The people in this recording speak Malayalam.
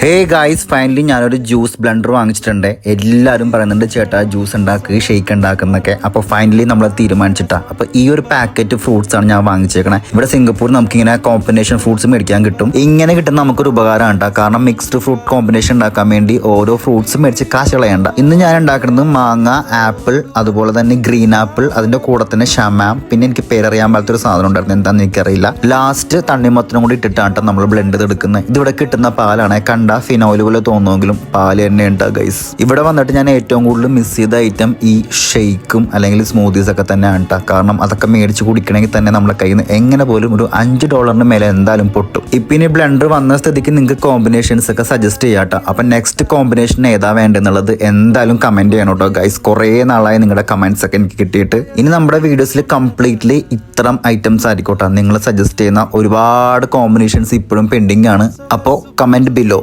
ഹേ ഗായ്സ് ഫൈനലി ഞാനൊരു ജ്യൂസ് ബ്ലണ്ടർ വാങ്ങിച്ചിട്ടുണ്ട്. എല്ലാവരും പറയുന്നുണ്ട് ചേട്ടാ ജ്യൂസ് ഉണ്ടാക്കുക ഷെയ്ക്ക് ഉണ്ടാക്കുന്നൊക്കെ. അപ്പോൾ ഫൈനലി നമ്മൾ തീരുമാനിച്ചിട്ടാ. അപ്പോൾ ഈ ഒരു പാക്കറ്റ് ഫ്രൂട്ട്സ് ആണ് ഞാൻ വാങ്ങിച്ചേക്കണേ. ഇവിടെ സിംഗപ്പൂർ നമുക്കിങ്ങനെ കോമ്പിനേഷൻ ഫ്രൂട്ട്സ് മേടിക്കാൻ കിട്ടും. ഇങ്ങനെ കിട്ടുന്ന നമുക്കൊരു ഉപകാരമാണ് ട്ടോ. കാരണം മിക്സ്ഡ് ഫ്രൂട്ട് കോമ്പിനേഷൻ ഉണ്ടാക്കാൻ വേണ്ടി ഓരോ ഫ്രൂട്ട്സ് മേടിച്ച് കാശ് കളയണ്ട. ഇന്ന് ഞാൻ ഉണ്ടാക്കുന്നത് മാങ്ങ ആപ്പിൾ അതുപോലെ തന്നെ ഗ്രീൻ ആപ്പിൾ അതിന്റെ കൂടെ തന്നെ ഷമാം. പിന്നെ എനിക്ക് പേരറിയാൻ പോലത്തെ ഒരു സാധനം ഉണ്ടായിരുന്നു. എന്താണെന്ന് എനിക്കറിയില്ല. ലാസ്റ്റ് തണ്ണിമത്തനും കൂടി ഇട്ടിട്ടാണ് ട്ടോ നമ്മൾ ബ്ലെൻഡ് ചെയ്തെടുക്കുന്നത്. ഇതിവിടെ കിട്ടുന്ന പാലാണ്. കണ്ട? ഫിനോയിൽ പോലെ തോന്നുമെങ്കിലും പാൽ തന്നെ ഉണ്ട് ഗൈസ് ഇവിടെ വന്നിട്ട് ഞാൻ ഏറ്റവും കൂടുതൽ മിസ് ചെയ്ത ഐറ്റം ഈ ഷെയ്ക്കും അല്ലെങ്കിൽ സ്മൂത്തീസ് ഒക്കെ തന്നെയാണ് കേട്ടോ കാരണം അതൊക്കെ മേടിച്ച് കുടിക്കണമെങ്കിൽ തന്നെ നമ്മുടെ കയ്യിൽ നിന്ന് എങ്ങനെ പോലും ഒരു അഞ്ച് ഡോളറിന് മേലെ എന്തായാലും പൊട്ടും. ഇപ്പം ഇനി ബ്ലെൻഡർ വന്ന സ്ഥിതിക്ക് നിങ്ങൾക്ക് കോമ്പിനേഷൻസ് ഒക്കെ സജസ്റ്റ് ചെയ്യാട്ടോ അപ്പം നെക്സ്റ്റ് കോമ്പിനേഷൻ ഏതാ വേണ്ടെന്നുള്ളത് എന്തായാലും കമന്റ് ചെയ്യണം കേട്ടോ ഗൈസ് കുറേ നാളായി നിങ്ങളുടെ കമന്റ്സ് ഒക്കെ എനിക്ക് കിട്ടിയിട്ട്. ഇനി നമ്മുടെ വീഡിയോസിൽ കംപ്ലീറ്റ്ലി ഇത്തരം ഐറ്റംസ് ആയിരിക്കോട്ടെ നിങ്ങൾ സജസ്റ്റ് ചെയ്യുന്ന ഒരുപാട് കോമ്പിനേഷൻസ് ഇപ്പോഴും പെൻഡിങ് ആണ്. അപ്പോൾ കമന്റ് ബിലോ